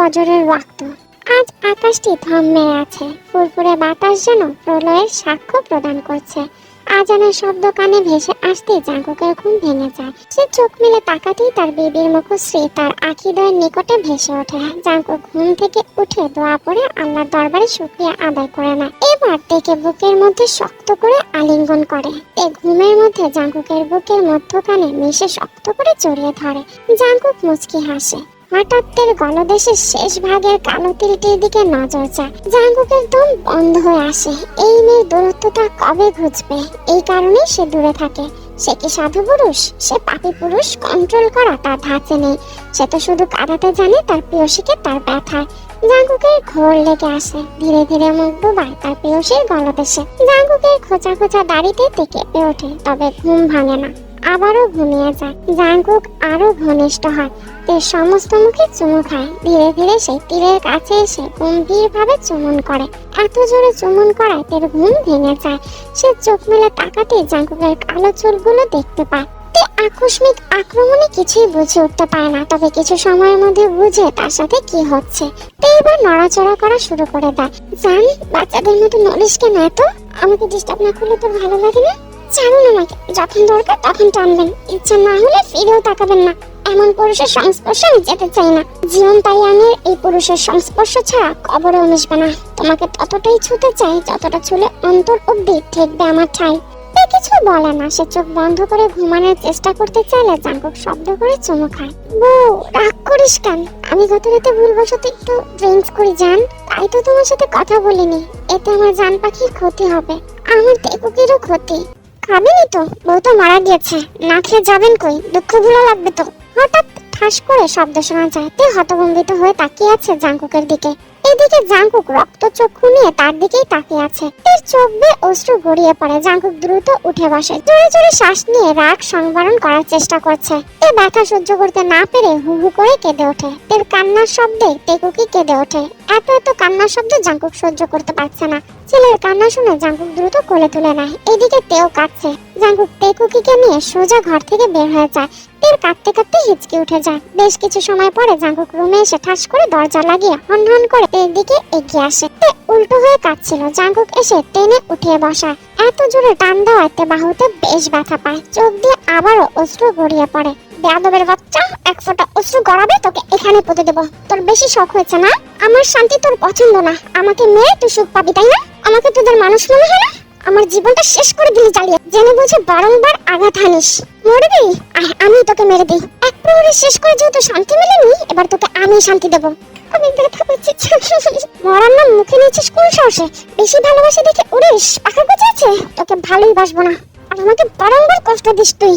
ফজরের ওয়াক্ত আজ আকাশটি মেরে আছে। ফুরফুরে বাতাস যেন প্রলয়ের সাক্ষ্য প্রদান করছে। আজানের শব্দ কানে ভেসে আসতে জাঙ্কুকের ঘুম ভেঙে যায়। সে চোখ মেলে তাকাতেই তার বেবির মুখশ্রী তার আখিদয়ের নিকটে ভেসে ওঠে। জাঙ্কুক ঘুম থেকে উঠে দোয়া পড়ে আল্লাহর দরবারে শুকরিয়া আদায় করে না এবার দেখে বুকের মধ্যে শক্ত করে আলিঙ্গন করে। এ ঘুমের মধ্যে জাঙ্কুকের বুকের মধ্যখানে মিশে শক্ত করে জড়িয়ে ধরে। জাঙ্কুক মুচকি হাসে। হঠাৎ তের গলদেশের শেষ ভাগের কালো তিলটির দিকে নজর যায় জাঙ্কুকের দম বন্ধ হয়ে আসে। এই মেয়ের দূরত্বটা কবে ঘুচবে? এই কারণেই সে দূরে থাকে। সে কি সাধু পুরুষ? সে পাপী পুরুষ কন্ট্রোল করা তার ধাঁচে নেই। সে তো শুধু কাঁদাতে জানে তার প্রিয়সীকে তার ব্যথায়। জাঙ্কুকের ঘোর লেগে আসে। ধীরে ধীরে মুখ ডুবায় তার প্রিয়সীর গলদেশে। জাঙ্কুকের খোঁচা খোঁচা দাড়িতে কেঁপে ওঠে তবে ঘুম ভাঙে না। আবারও ঘুমিয়ে যায়। জাঙ্কুক আরও ঘনিষ্ঠ হয়। তীর সমস্ত মুখে চুমু খায়। ধীরে ধীরে সে তীরের কাছে এসে গম্ভীর ভাবে চুমন করে। এত জোরে চুমন করায় তের ঘুম ভেঙে যায়। সে চোখ মেলে তাকাতে জাঙ্কুকের কালো চুলগুলো দেখতে পায়। তে আকস্মিক আক্রমণে কিছুই বুঝে উঠতে পারে না, তবে কিছু সময়ের মধ্যে বুঝে তার সাথে কি হচ্ছে। তে এবার নড়াচড়া করা শুরু করে দেয়। জান বাচ্চাদের মতো নড়িস কেন এত? আমাকে ডিস্টার্ব না করলে তোর ভালো লাগে না। ছাড়ুন আমাকে। যখন দরকার তখন টানবেন। ইচ্ছা না হলে ফিরেও তাকাবেন না। এমন পুরুষের সংস্পর্শে আমি যেতে চাই না। জীবন তাইয়ানের এই পুরুষের সংস্পর্শ ছাড়া কবরেও মিশবে না। তোমাকে ততটাই ছুতে চাই যতটা ছুলে অন্তর অব্দি ঠেকবে আমার ঠাই। সে কিছু বলে না। সে চোখ বন্ধ করে ঘুমানোর চেষ্টা করতে চাইলে জাঙ্কুক শব্দ করে চুমু খায়। বউ, রাগ করিস কেন? আমি গত রাতে ভুলবশত একটু ড্রিঙ্কস করে যান তাই তো তোমার সাথে কথা বলিনি। এতে আমার জান পাখির ক্ষতি হবে। আমার দেবকেরও ক্ষতি। খাবেনই তো, বউ তো মারা গিয়েছে। না খেয়ে যাবেন কই? দুঃখ ভুলো লাগবে তো। হঠাৎ ঠাস করে শব্দ শোনা যায়। তে হতভম্বিত হয়ে তাকিয়ে আছে জাঙ্কুকের দিকে। এদিকে জাঙ্কুক রক্ত চক্ষু নিয়ে তার দিকেই তাকিয়ে আছে। এর চোখ বেয়ে অশ্রু গড়িয়ে পড়ে। জাঙ্কুক দ্রুত উঠে বসে। জোরে জোরে শ্বাস নিয়ে রাগ সংবরণ করার চেষ্টা করছে। তে ব্যথা সহ্য করতে না পেরে হু হু করে কেঁদে ওঠে। তের কান্নার শব্দে টেকুকি কেঁদে ওঠে। এত এত কান্নার শব্দ জাঙ্কুক সহ্য করতে পারছে না। ছেলের কান্না শুনে জাঙ্কুক দ্রুত কোলে তুলে নেয়। এদিকে তেও কাঁদছে। জাঙ্কুক টেকুকিকে নিয়ে সোজা ঘর থেকে বের হয়ে যায়। তের কাঁদতে কাঁদতে হিচকে উঠে যায়। বেশ কিছু সময় পরে জাঙ্কুক রুমে এসে ঠাস করে দরজা লাগিয়ে হন হন করে তের দিকে এগিয়ে আসে। উল্টো হয়ে কাঁদছিল। জাঙ্কুক এসে টেনে উঠিয়ে বসায়। এত জোরে টান দেওয়ায় তে বাহুতে বেশ ব্যথা পায়। চোখ দিয়ে আবারও অস্ত্র গড়িয়ে পড়ে। বেয়াদবের বাচ্চা, এক ফোঁটা অস্ত্র গড়াবে, তোকে এখানে পুঁতে দেবো। তোর বেশি শখ হয়েছে না? আমার শান্তি তোর পছন্দ না। আমাকে মেরে তুই সুখ পাবি, তাই না? আমাকে তোদের মানুষ মনে হয় না? আমার জীবনটা শেষ করে দিলি জ্বালিয়ে জেনে বুঝে বারংবার আঘাত হানিস। মরবি? আয় আমি তোকে মেরে দিই। এক প্রহরে শেষ করে যেহেতু শান্তি মেলেনি, এবার তোকে আমি শান্তি দেব। ব্যথা মরার নাম মুখে নিয়েছিস কোন সাহসে? বেশি দেখে উড়িস পাখা তোকে ভালোই বাসবো না। আর আমাকে বারংবার কষ্ট দিস তুই।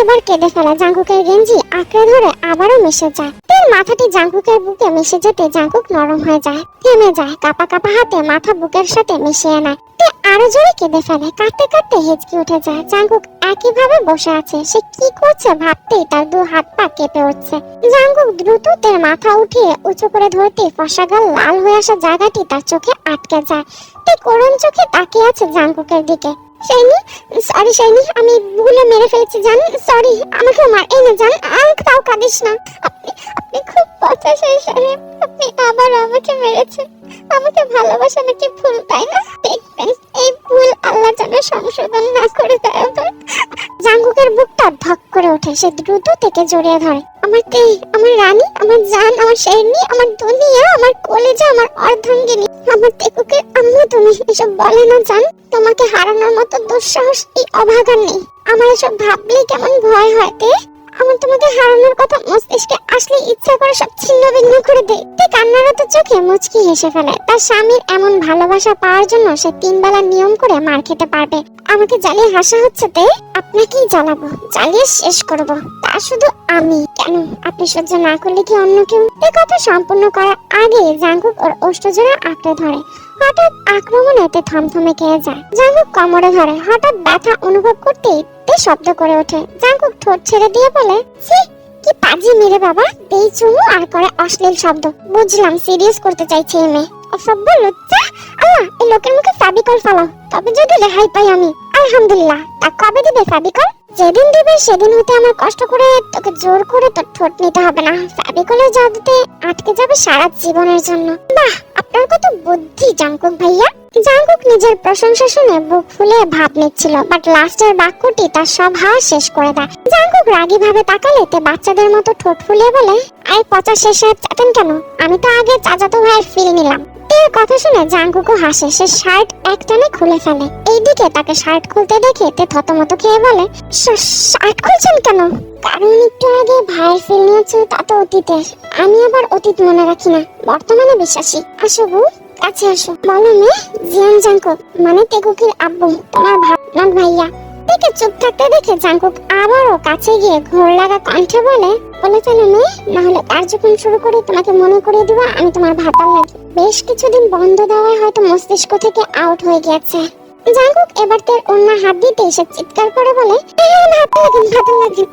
এবার কেঁদে জাঙ্কুকের গেঞ্জি, আঁকড়ে ধরে আবারও মিশে যায়। তের মাথাটি জাঙ্কুকের বুকে মিশে যেতে জাঙ্কুক নরম হয়ে যায়। থেমে যায়, কাপা কাপা হাতে মাথা বুকের সাথে মিশিয়ে নেয়। তে আরও জোরে কেঁদে ফেলে, কাঁদতে কাঁদতে হেঁচকি উঠে যায়। জাঙ্কুক একইভাবে বসে আছে? সে কি করছে? ভাবতেই তার দু হাত পা কেঁপে উঠছে। জাঙ্গু দ্রুত তার মাথা উঠিয়ে উঁচু করে ধরতে ফসা গাল লাল হয়ে আসা জায়গাটি তার চোখে আটকে যায়। তে করুণ চোখে তাকিয়ে আছে জাঙ্গুকের দিকে। শাইনি সরি শাইনি, আমি ভুলে মেরে ফেলেছি, জান? সরি আমাকে মার, এই না, জান? আর তাও কাঁদিস না। আপনি আপনি খুব পচা শাইনি আপনি আবার আমাকে মেরেছেন। আমাকে ভালোবাসা নাকি ভুল, তাই না? দেখবেন, এই ভুল আল্লাহ যেন সংশোধন না করে দেয়। জাঙ্গুকের বুকটা ধক ওঠে, সে দ্রুত থেকে জড়িয়ে ধরে। আমার তেই আমার রানী, আমার জান, আমার শেরনি, আমার দুনিয়া, আমার কলেজে, আমার অর্ধাঙ্গিনী, আমার তেকুকে আম্মু, তুমি এসব বলে না জান? তোমাকে হারানোর মতো দুঃসাহস, এই অভাগার নেই। আমার এসব ভাবলে কেমন ভয় হয় তে? আমার হারানোর কথা মস্তিষ্কে আসলে ইচ্ছা করে সব ছিন্ন ভিন্ন করে দেয় কান্নারত চোখে মুচকি হেসে ফেলে। তার স্বামীর এমন ভালোবাসা পাওয়ার জন্য সে তিন বেলা নিয়ম করে মার খেতে পারবে। আমাকে জ্বালিয়ে হাসা হচ্ছে তে, আপনাকেই জ্বালাবো। জ্বালিয়ে শেষ করব। তা শুধু আমি। কেন? আপনি সহ্য না করলে কি অন্য কেউ? এ কথা সম্পূর্ণ করার আগে জাঙ্কুক ওর অষ্টজোড়া আঁকড়ে ধরে। হঠাৎ আক্রমণে তে থমথমে খেয়ে যায়। জাঙ্কুক কোমরে ধরে। হঠাৎ ব্যথা অনুভব করতেই তে শব্দ করে ওঠে। জাঙ্কুক ঠোঁট ছেড়ে দিয়ে বলে, ছি, কি পাজি মেরে বাবা? দেই চুমু আর করে অশ্লীল শব্দ। বুঝলাম সিরিয়াস করতে চাইছে এই মেয়ে। অসভ্য লজ্জা আল্লাহ, এই লোকের মুখে চাবি কল ফালাও। তবে যদি রেহাই পাই আমি। আলহামদুলিল্লাহ। তা কবে দিবে ফ্যাবিকল যেদিন দিবে, সেদিন হতে আমার কষ্ট করে তোকে জোর করে তোর ঠোঁট নিতে হবে না। ফ্যাবিকলের জাদুতে আটকে যাবে সারা জীবনের জন্য। বাহ! আপনার কত বুদ্ধি জাঙ্কুক ভাইয়া? জাঙ্কুক নিজের প্রশংসা শুনে বুক ফুলে ভাব নিচ্ছিল বাট লাস্টের বাক্যটি তার সব হাওয়া শেষ করে দেয়। জাঙ্কুক রাগী ভাবে তাকালে তে বাচ্চাদের মতো ঠোঁট ফুলিয়ে বলে আই পচা শেষ চাটেন কেন? আমি তো আগে চাচাতো ভাইয়ের ফিল নিলাম। তের কথা শুনে হাসে। সে শার্ট একটানে খুলে ফেলে। এইদিকে তাকে শার্ট খুলতে দেখে তে থতমত খেয়ে বলে শার্ট খুলছেন কেন? কারণ একটু আগে নিয়েছো তা তো অতীতের আমি আবার অতীত মনে রাখি না। বর্তমানে বিশ্বাসী। আসো বউ, কাছে আসো। বলো মেয়ে, জিয়ান জাঙ্কুক মানে তেকুকির আব্বু, তোমার ভাবনার ভাইয়া। থেকে চুপ থাকতে দেখে জাঙ্কুক আবারও কাছে গিয়ে ঘোর লাগা কণ্ঠে বলে বলে চলো মেয়ে না হলে কার্যক্রম শুরু করে, তোমাকে মনে করিয়ে দিব আমি তোমার ভাতাল লাগি। বেশ কিছুদিন বন্ধ দেওয়ায় হয়তো মস্তিষ্ক থেকে আউট হয়ে গেছে জাঙ্কুক এবার তার অন্য হাত দিতে এসে চিৎকার করে বলে ভাতার লাগেন ভাতার লাগেন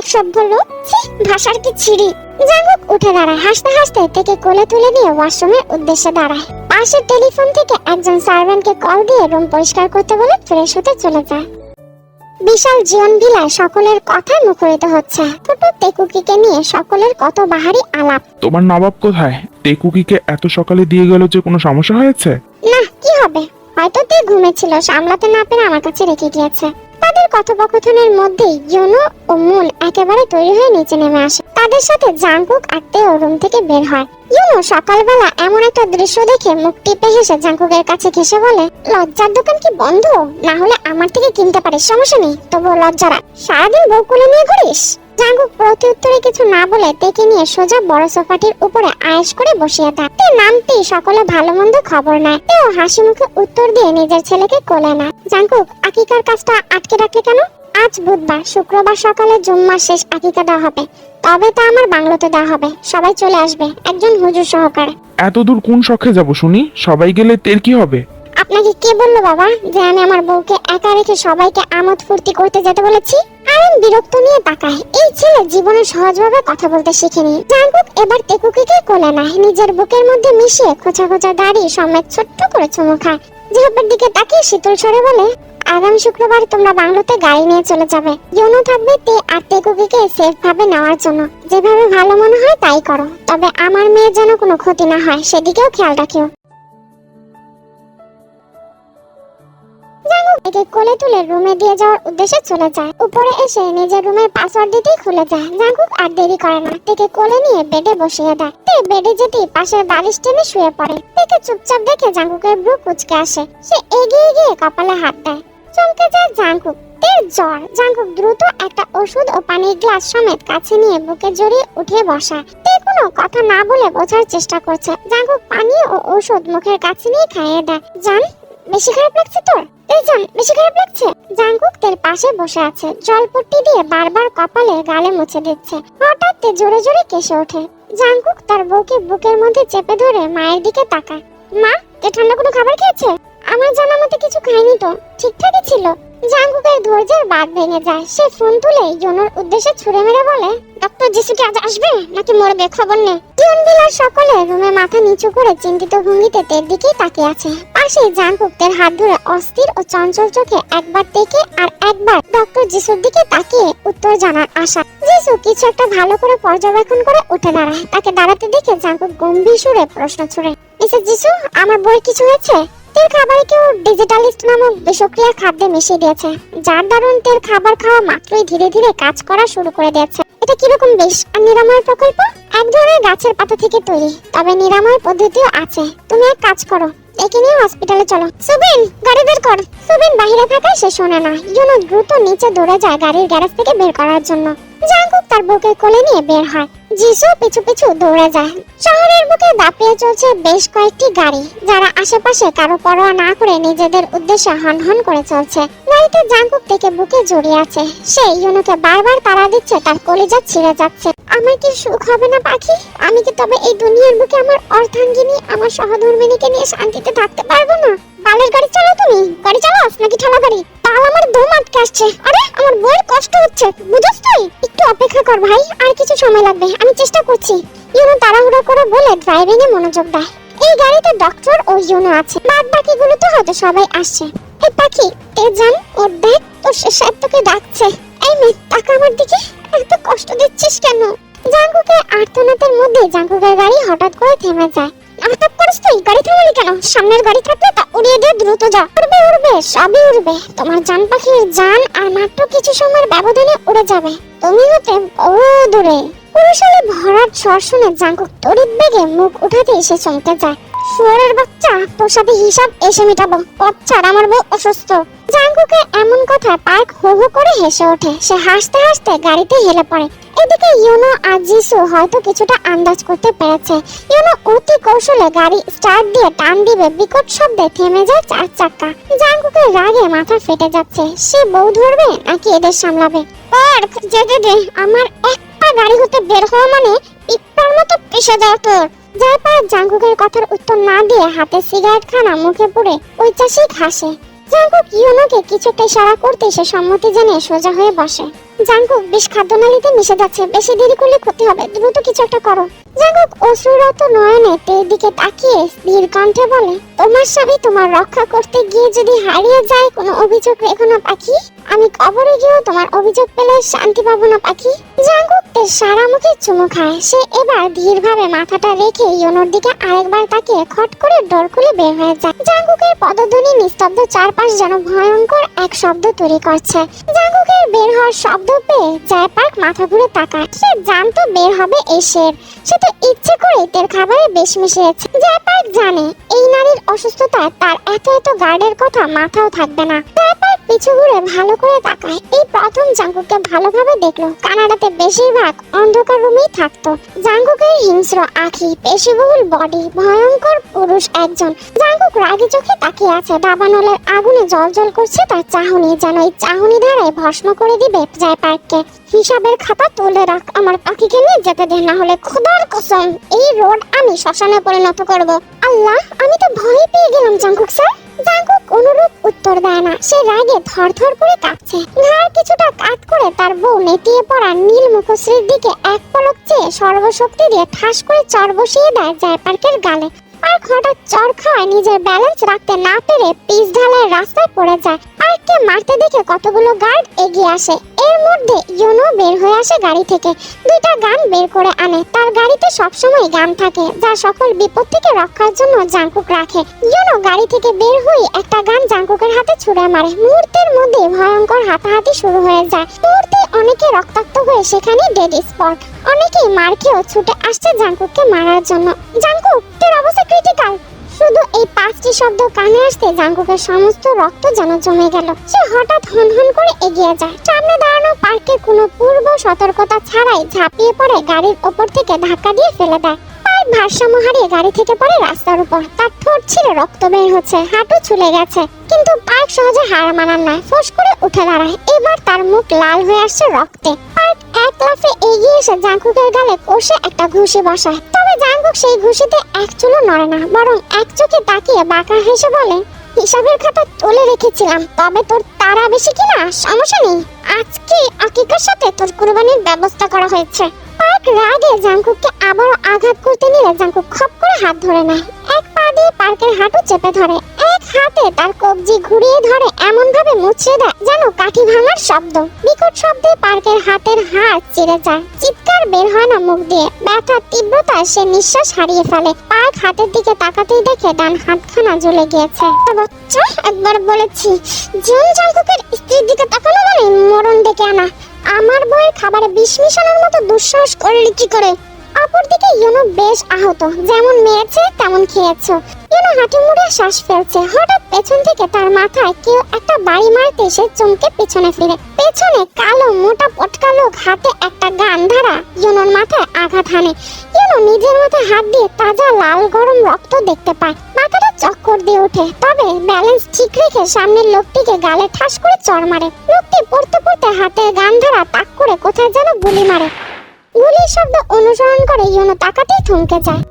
অসভ্য লোক ছি, ভাষার কি ছিড়ি জাঙ্গুক উঠে দাঁড়ায়। হাসতে হাসতে কোলে তুলে নিয়ে ওয়াশরুমের উদ্দেশ্যে দাঁড়ায়। পাশের টেলিফোন থেকে একজন সার্ভেন্টকে কল দিয়ে রুম পরিষ্কার করতে বলে ফ্রেশ হতে চলে যায়। বিশাল জীবন সকলের কথায় মুখরিত হচ্ছে। ছোট তেকুকিকে নিয়ে সকলের কত বাহারি আলাপ। তোমার নবাব কোথায়? টেকুকিকে এত সকালে দিয়ে গেল যে কোনো সমস্যা হয়েছে? না কি হবে? হয়তো তে ঘুমেছিল সামলাতে না পেরে আমার কাছে রেখে গিয়েছে। তাদের কথোপকথনের মধ্যে ইয়োনো ও মুন একেবারে তৈরি হয়ে নিচে নেমে আসে। তাদের সাথে জাঙ্কুক আর তেও রুম থেকে বের হয়। ইয়োনো সকালবেলা এমন একটা দৃশ্য দেখে মুখ টিপে হেসে জাঙ্কুকের কাছে ঘেসে বলে, লজ্জার দোকান কি বন্ধ? না হলে আমার থেকে কিনতে পারিস, সমস্যা নেই। তবুও লজ্জারা সারাদিন বউ কোলে নিয়ে ঘুরিস? প্রতি উত্তরে কিছু না বলে তেকে নিয়ে সোজা বড় সোফাটির উপরে আয়েশ করে বসিয়ে দেয়। তে নামতেই সকলে ভালো মন্দ খবর নেয়। তেও হাসি মুখে উত্তর দিয়ে নিজের ছেলেকে কোলে নেয়। জাঙ্কুক আকিকার কাজটা আটকে রাখলে কেন? আজ বুধবার শুক্রবার সকালে জুম্মার শেষ আকিকা দেওয়া হবে। তবে তা আমার বাংলোতে দেওয়া হবে। সবাই চলে আসবে একজন হুজুর সহকারে। এত দূর কোন শখে যাব শুনি? সবাই গেলে তের কি হবে? আপনাকে কে বলল বাবা যে আমি আমার বউকে একা রেখে সবাইকে আমোদ ফুর্তি করতে যেতে বলেছি? আরেন বিরক্ত নিয়ে তাকায় এই ছেলে জীবনে সহজভাবে কথা বলতে শিখেনি। এবার কোলে নেয়। নিজের বুকের মধ্যে মিশিয়ে খোঁচা খোঁচা দাড়ি সমেত ছোট্ট করে চুমু খায়। দিকে তাকিয়ে শীতল স্বরে বলে, আগামী শুক্রবার তোমরা বাংলোতে গাড়ি নিয়ে চলে যাবে। ইউনো থাকবে তে আর তেকুকিকে সেফ ভাবে নেওয়ার জন্য। যেভাবে ভালো মনে হয় তাই করো। তবে আমার মেয়ের যেন কোনো ক্ষতি না হয়, সেদিকেও খেয়াল রাখিও। একে কোলে তুলে রুমে দিয়ে যাওয়ার উদ্দেশ্যে চলে যায়। উপরে এসে নিজের রুমের পাসওয়ার্ড দিতেই খুলে যায়। জাঙ্কুক আর দেরি করে না। তেকে কোলে নিয়ে বেডে বসিয়ে দেয়। তে বেডে যেতেই পাশের বালিশ টেনে শুয়ে পড়ে। তেকে চুপচাপ দেখে জাঙ্কুকের ব্রু কুচকে আসে। সে এগিয়ে গিয়ে কপালে হাত দেয়। চমকে যায় জাঙ্কুক। তের জ্বর। জাঙ্কুক দ্রুত একটা ওষুধ ও পানির গ্লাস সমেত কাছে নিয়ে বুকে জড়িয়ে উঠে বসায় তে কোনো কথা না বলে বোঝার চেষ্টা করছে। জাঙ্কুক পানি ও ওষুধ মুখের কাছে নিয়ে খাইয়ে দেয়। জান বেশি খারাপ লাগছে তোর? এই জান, বেশি খারাপ লাগছে? জাঙ্কুক তের পাশে বসে আছে, জলপট্টি দিয়ে বারবার কপালে গালে মুছে দিচ্ছে। হঠাৎ তে জোরে জোরে কেসে ওঠে। জাঙ্কুক তার বউকে বুকের মধ্যে চেপে ধরে মায়ের দিকে তাকায়। মা তে ঠান্ডা কোনো খাবার খেয়েছে? আমার জানা মতে কিছু খায়নি তো, ঠিকঠাকই ছিল। জাঙ্কুকের ধৈর্যের বাদ ভেঙে যায়। সে ফোন তুলে ইউনোর উদ্দেশ্যে ছুড়ে মেরে বলে, ডক্টর যিশুকে আজ আসবে? নাকি মরবে? খবর নেই টিউন বিলার সকলে রুমে মাথা নিচু করে চিন্তিত ভঙ্গিতে তের দিকেই তাকিয়ে আছে। জাঙ্কুক তের হাত ধরে অস্থির ও চঞ্চল চোখে একবার দেখে আর একবার ডক্টর যিশুর দিকে তাকিয়ে উত্তর জানার আশা। যিশু কিছু একটা ভালো করে পর্যবেক্ষণ করে উঠে দাঁড়ায়। তাকে দাঁড়াতে দেখে জাঙ্কুক গম্ভীর সুরে প্রশ্ন ছুড়ে, মিসেস যিশু, আমার বই কিছু হয়েছে? তেল খাবারে কেউ ডিজিটালিস্ট নামক বিষক্রিয়া খাদ্যে মিশিয়ে দিয়েছে, যার দারুণ তেল খাবার খাওয়া মাত্রই ধীরে ধীরে কাজ করা শুরু করে দিয়েছে। এটা কীরকম বেশ আর নিরাময় প্রকল্প? এক ধরনের গাছের পাতা থেকে তৈরি, তবে নিরাময় পদ্ধতিও আছে। তুমি এক কাজ করো একে নিয়ে হসপিটালে চলো। সুবিন, গাড়ি বের কর। সুবিন বাইরে থাকায় সে শোনে না। ইউনো দ্রুত নিচে দৌড়ে যায় গাড়ির গ্যারেজ থেকে বের করার জন্য। জাঙ্কুক তার বুকে কোলে নিয়ে বের হয়। যিশু পিছু পিছু দৌড়ে যায়। শহরের বুকে দাপিয়ে চলছে বেশ কয়েকটি গাড়ি, যারা আশেপাশে কারও পরোয়া না করে নিজেদের উদ্দেশ্যে হনহন করে চলছে। গাড়িতে জাঙ্কুক থেকে বুকে জড়িয়ে আছে। সে ইউনোকে বারবার তাড়া দিচ্ছে, তার কলিজা ছিঁড়ে যাচ্ছে। আমার কি সুখ হবে না, পাখি? আমি কি তবে এই দুনিয়ার বুকে আমার অর্ধাঙ্গিনী, আমার সহধর্মিনীকে নিয়ে শান্তিতে থাকতে পারব না? বালের গাড়ি চালাও তুমি? গাড়ি চালাস নাকি ঠেলা গাড়ি? তাল আমার দম আটকে আসছে। আরে, আমার বউয়ের কষ্ট হচ্ছে। বুঝছ তুই? একটু অপেক্ষা কর ভাই, আর কিছু সময় লাগবে। আমি চেষ্টা করছি। ইউনো তাড়াহুড়ো করে বলে ড্রাইভিং এ মনোযোগ দেয়। এই গাড়িতে ডক্টর ও ইউনো আছে। বাদ বাকিগুলো তো হয়তো সবাই আসছে। এই পাখি তেজান ও দেখ তোর শেষার তোকে ডাকছে। এই মেয়ে টাকা আমার দিকে। এত কষ্ট দিচ্ছিস কেন? জাঙ্কুকের আর্তনাদের মধ্যে জাঙ্কুকের গাড়ি হঠাৎ করে থেমে যায়। হঠাৎ করিস তুই? গাড়ি থামালি কেন? সামনের গাড়ি থাকলে তা উড়িয়ে দিয়ে দ্রুত যা। উড়বে উড়বে, সবই উড়বে। তোমার জান পাখির জান আর মাত্র কিছু সময়ের ব্যবধানে উড়ে যাবে। তুমি হতে বড় দূরে। পুরুষালে ভরাট স্বর শুনে জাঙ্কুক তড়িৎ বেগে মুখ উঠাতে এসে চমকে যায়। শুয়ারের বাচ্চা তোর সাথে হিসাব এসে মেটাবো। পচ্ছার আমার বউ অসুস্থ। জাঙ্কুকে এমন কথা পার্ক হো হো করে হেসে ওঠে। সে হাসতে হাসতে গাড়িতে হেলে পড়ে। এদিকে ইউনো আর জিসু হয়তো কিছুটা আন্দাজ করতে পেরেছে। ইউনো অতি কৌশলে গাড়ি স্টার্ট দিয়ে টান দিবে, বিকট শব্দে থেমে যায় চার চাকা জাঙ্কুকের রাগে মাথা ফেটে যাচ্ছে। সে বউ ধরবে নাকি এদের সামলাবে? দে, আমার এক পা গাড়ি হতে বের হওয়া মানে পিপ্পার মতো পিষে দাও তোর। কথার উত্তর না দিয়ে হাতে সিগারেট খানা মুখে পুড়ে ওই চাষি হাসে জাঙ্কুক ইউনোকে কিছুটা ইশারা করতে সে সম্মতি জানিয়ে সোজা হয়ে বসে। জাঙ্কুক খাদ্য খাদ্যনালীতে মিশে যাচ্ছে। বেশি দেরি করলে ক্ষতি হবে। দ্রুত কিছু একটা করো। জাঙ্গুক অশ্রুরত নয়নে তের দিকে তাকিয়ে স্থির কণ্ঠে বলে, তোমার স্বামী তোমার রক্ষা করতে গিয়ে যদি হারিয়ে যায় কোনো অভিযোগ রেখো না, পাখি। আমি কবরে গিয়েও তোমার অভিযোগ পেলে শান্তি পাবো না, পাখি। জাঙ্কুক তের সারা মুখে চুমু খায়। সে এবার ধীরভাবে মাথাটা রেখে ইউনোর দিকে আরেকবার তাকিয়ে খট করে ডোর খুলে বের হয়ে যায়। জাঙ্কুকের পদধ্বনি নিস্তব্ধ চারপাশ যেন ভয়ঙ্কর এক শব্দ তৈরি করছে। জাঙ্কুকের বের হওয়ার শব্দ পেয়ে জয়পার্ক মাথা ঘুরে তাকায়। সে জানতো বের হবে এই শের। সে তো ইচ্ছে করে তের খাবারে বেশ মিশিয়েছে। জয়পার্ক জানে এই নারীর অসুস্থতায় তার এত এত গার্ডের কথা মাথাও থাকবে না। জয়পার্ক পিছু ঘুরে ভালো করে তাকায়। এই প্রথম জাঙ্কুককে ভালোভাবে দেখল। কানাডাতে বেশিরভাগ অন্ধকার রুমেই থাকতো। জাঙ্কুকের হিংস্র আখি, পেশিবহুল বডি ভয়ঙ্কর পুরুষ একজন। জাঙ্কুক রাগি চোখে তাকিয়ে আছে। দাবানলের আগুনে জল জল করছে তার চাহনি, যেন এই চাহনি ধারে ভস্ম করে দিবে জয়পার্ককে হিসাবের খাতা তুলে রাখ আমার পাখিকে নিয়ে যেতে দে, না হলে খোদার কসম, এই রোড আমি শ্মশানে পরিণত করব। আল্লাহ, আমি তো ভয় পেয়ে গেলাম জাঙ্কুক স্যার। জাঙ্কুক অনুরূপ উত্তর দেয় না। সে রাগে থরথর করে কাঁপছে। ঘাড় কিছুটা কাত করে তার বউ নেতিয়ে পড়া নীল মুখশ্রীর দিকে এক পলক চেয়ে সর্বশক্তি দিয়ে ঠাস করে চর বসিয়ে দেয় জয়পার্কের গালে। আর হঠাৎ চর খাওয়ায় নিজের ব্যালেন্স রাখতে না পেরে পিচ ঢালাই রাস্তায় পড়ে যায়। পার্ককে মারতে দেখে কতগুলো গার্ড এগিয়ে আসে। এর মধ্যে ইউনো বের হয়ে আসে গাড়ি থেকে। দুইটা গান বের করে আনে। তার গাড়িতে সবসময় গান থাকে, যা সকল বিপদ থেকে রক্ষার জন্য জাঙ্কুক রাখে। ইউনো গাড়ি থেকে বের হয়ে একটা গান জাঙ্কুকের হাতে ছুড়ে মারে। মুহূর্তের মধ্যে ভয়ঙ্কর হাতাহাতি শুরু হয়ে যায়। মুহূর্তে অনেকে রক্তাক্ত হয়ে সেখানে ডেড স্পট অনেকেই মার খেয়েও ছুটে আসছে জাঙ্কুককে মারার জন্য। জাঙ্কুক এই শব্দ কানে আসতে জাঙ্কুকের সমস্ত রক্ত যেন জমে গেল। সে হঠাৎ হনহন করে এগিয়ে যায়। সামনে দাঁড়ানো পার্কে কোনো পূর্ব সতর্কতা ছাড়াই ঝাঁপিয়ে পড়ে গাড়ির ওপর থেকে ধাক্কা দিয়ে ফেলে দেয়। পার্ক ভারসাম্য হারিয়ে গাড়ি থেকে পড়ে রাস্তার উপর। তার ঠোঁট ছিঁড়ে রক্ত বের হচ্ছে, হাঁটু ছুলে গেছে। কিন্তু পার্ক সহজে হার মানার ফোঁস করে উঠে দাঁড়ায়। এবার তার মুখ লাল হয়ে আসছে রক্তে। পার্ক এক লাফে এগিয়ে এসে জাঙ্কুকের গালে কষে একটা ঘুষি বসায়। তবে হোক সেই ঘুষিতে এক চুলো নড়ে না, বরং এক চোখে তাকিয়ে বাঁকা হেসে বলে হিসাবের খাতা তুলে রেখেছিলাম, তবে তোর তারা বেশি কিনা? সমস্যা নেই। আজকে আকিকার সাথে তোর কুরবানির ব্যবস্থা করা হয়েছে। পার্ক রাগে জাঙ্কুককে আবারও আঘাত করতে নিলে জাঙ্কুক খপ করে হাত ধরে নেয়। এক পা দিয়ে পার্কের হাঁটু চেপে ধরে। এক হাতে তার কবজি ঘুরিয়ে ধরে এমন ভাবে মুচড়ে দেয় যেন কাঠি ভাঙার শব্দ। বিকট শব্দে পার্কের হাতের হাড় চিড়ে যায়। চিৎকার বের হয় না মুখ দিয়ে। ব্যথার তীব্রতায় সে নিঃশ্বাস হারিয়ে ফেলে। পার্ক হাতের দিকে তাকাতেই দেখে ডান হাতখানা জ্বলে গিয়েছে। তো বাচ্চা, একবার বলেছি জন জাঙ্কুকের স্ত্রীর দিকে তাকানো মানে মরণ ডেকে আনা। আমার বইয়ের খাবারে বিষ মিশানোর মতো দুঃসাহস করলি কি করে? অপরদিকে ইউনো বেশ আহত, যেমন মেরেছে তেমন খেয়েছে। ইউনো হাঁটু মুড়ে শ্বাস ফেলছে। হঠাৎ পেছন থেকে তার মাথায় কেউ একটা বাড়ি মারতে সে চমকে পেছনে ফিরে। পেছনে কালো মোটা পটকা লোক হাতে একটা গান ধারা ইউনোর মাথায় আঘাত হানে। ইউনো নিজের মাথায় হাত দিয়ে তাজা লাল গরম রক্ত দেখতে পায়। মাথাটা চক্কর দিয়ে ওঠে। তবে ব্যালেন্স ঠিক রেখে সামনের লোকটিকে গালে ঠাস করে চড় মারে। লোকটি পড়তে পড়তে হাতের গান ধরা তাক করে কোথায় যেন গুলি মারে। গুলির শব্দ অনুসরণ করে ইউনো তাকাতেই থমকে যায়।